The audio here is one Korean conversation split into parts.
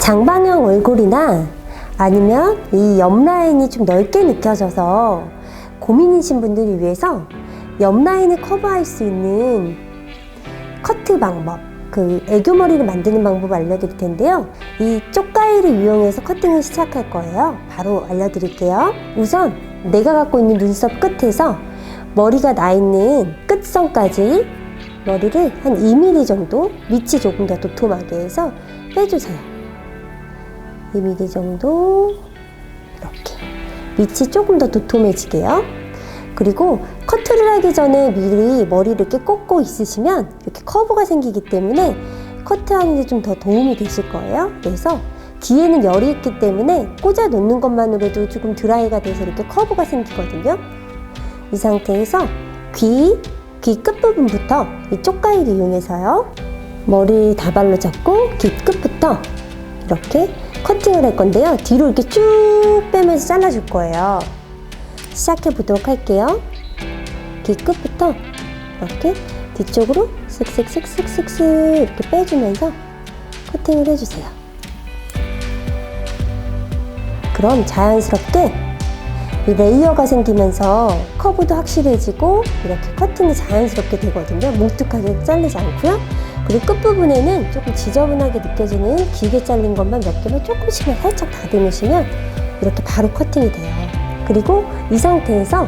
장방형 얼굴이나 아니면 이 옆 라인이 좀 넓게 느껴져서 고민이신 분들을 위해서 옆 라인을 커버할 수 있는 커트 방법, 그 애교 머리를 만드는 방법 알려드릴 텐데요. 이 쪽가위를 이용해서 커팅을 시작할 거예요. 바로 알려드릴게요. 우선 내가 갖고 있는 눈썹 끝에서 머리가 나 있는 끝선까지 머리를 한 2mm 정도 밑이 조금 더 도톰하게 해서 빼주세요. 2mm 정도 이렇게 밑이 조금 더 도톰해지게요. 그리고 커트를 하기 전에 미리 머리를 이렇게 꽂고 있으시면 이렇게 커브가 생기기 때문에 커트하는 데 좀 더 도움이 되실 거예요. 그래서 뒤에는 열이 있기 때문에 꽂아 놓는 것만으로도 조금 드라이가 돼서 이렇게 커브가 생기거든요. 이 상태에서 귀, 귀 끝부분부터 이 쪽가위를 이용해서요. 머리 다발로 잡고 귀 끝부터 이렇게 커팅을 할 건데요. 뒤로 이렇게 쭉 빼면서 잘라줄 거예요. 시작해 보도록 할게요. 귀 끝부터 이렇게 뒤쪽으로 슥슥슥슥슥슥 이렇게 빼주면서 커팅을 해주세요. 그럼 자연스럽게 이 레이어가 생기면서 커브도 확실해지고 이렇게 커팅이 자연스럽게 되거든요. 뭉툭하게 자르지 않고요. 그리고 끝부분에는 조금 지저분하게 느껴지는 길게 잘린 것만 몇 개만 조금씩만 살짝 다듬으시면 이렇게 바로 커팅이 돼요. 그리고 이 상태에서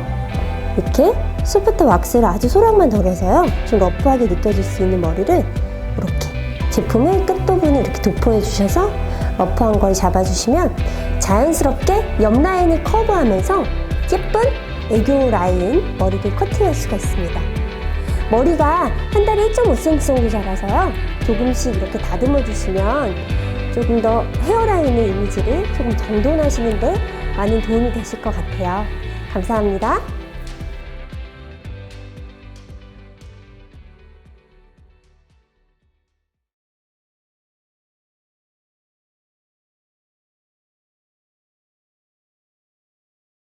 이렇게 소프트 왁스를 아주 소량만 덜어서요. 좀 러프하게 느껴질 수 있는 머리를 이렇게 제품의 끝부분을 이렇게 도포해 주셔서 러프한 걸 잡아주시면 자연스럽게 옆 라인을 커버하면서 예쁜 애교 라인 머리를 커팅할 수가 있습니다. 머리가 한 달에 1.5cm 정도 자라서요. 조금씩 이렇게 다듬어 주시면 조금 더 헤어라인의 이미지를 조금 정돈하시는데 많은 도움이 되실 것 같아요. 감사합니다.